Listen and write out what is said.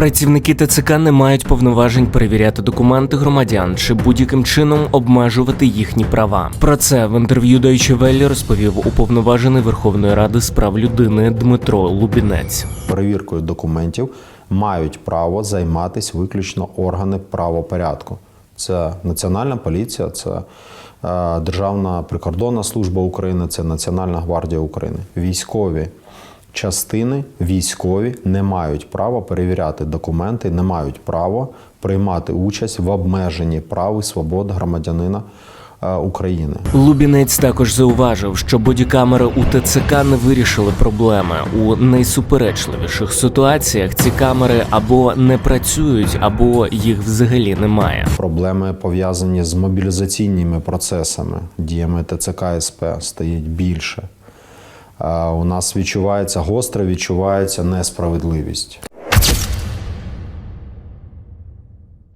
Працівники ТЦК не мають повноважень перевіряти документи громадян чи будь-яким чином обмежувати їхні права. Про це в інтерв'ю Deutsche Welle розповів уповноважений Верховної Ради з прав людини Дмитро Лубінець. перевіркою документів мають право займатися виключно органи правопорядку. Це Національна поліція, це е, Державна прикордонна служба України, це Національна гвардія України. Військові частини, військові не мають права перевіряти документи, не мають права приймати участь в обмеженні прав і свобод громадянина е, України. Лубінець також зауважив, що бодікамери у ТЦК не вирішили проблеми. У найсуперечливіших ситуаціях ці камери або не працюють, або їх взагалі немає. Проблеми пов'язані з мобілізаційними процесами, діями ТЦК СП стають більше. У нас відчувається гостро, відчувається несправедливість.